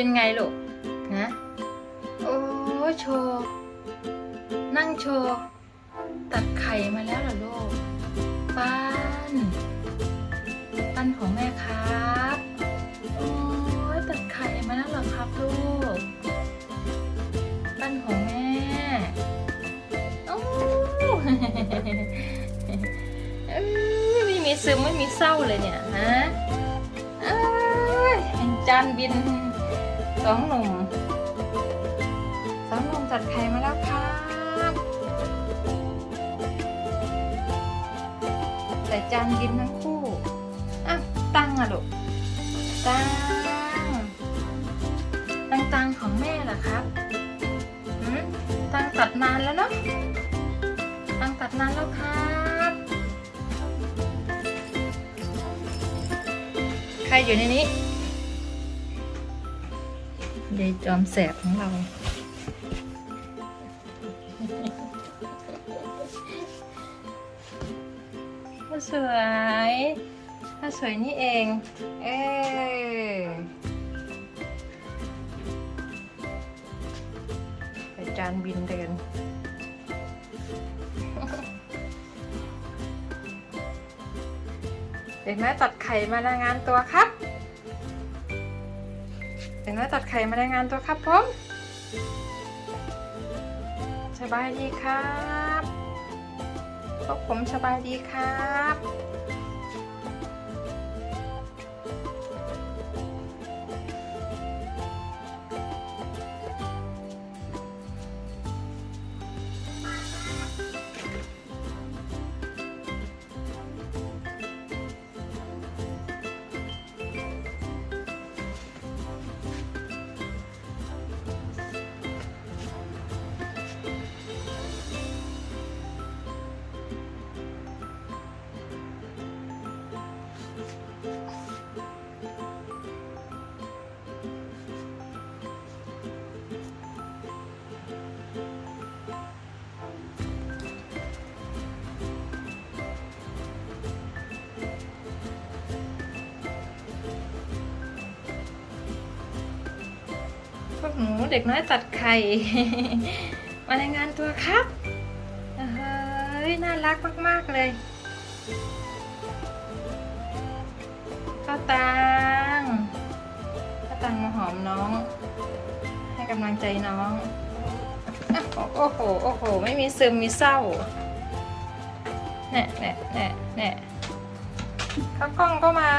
เป็นไงลูกนะโอ้โชว์นั่งโชว์ตัดไข่มาแล้วเหรอลูกปั้นปั้นของแม่ครับโอ้ยตัดไข่มาแล้วเหรอครับลูกปั้นของแม่โอ้ยไม่มีซึมไม่มีเศร้าเลยเนี่ยฮะเอ้ยจานบิน องหนุ่มสองหนุ่มตัดไข่มาแล้วครับใส่จานบินทั้งคู่อะตั้งอะลูกตั้งตั้งตังของแม่เหรอครับตั้งตัดนานแล้วเนาะตั้งตัดนานแล้วครับใครอยู่ในนี้ ยายจอมแสบของเราข้าสวยข้าสวยนี่เอง เออไปจานบินเดินเด็กน้อยตัดไข่มารายงานตัวครับ เด็กน้อยตัดไข่มารายงานตัวครับผมสบายดีครับพวกผมสบายดีครับ พวกหนูเด็กน้อยตัดไข่ มารายงานตัวครับ เฮ้ย น่ารักมาก ๆ เลยข้าวตังข้าวตังมาหอมน้อง ให้กำลังใจน้อง โอ้โห โอ้โห ไม่มีซึมมีเศร้าแน่แน่แน่แน่ข้าวกล้องก็มา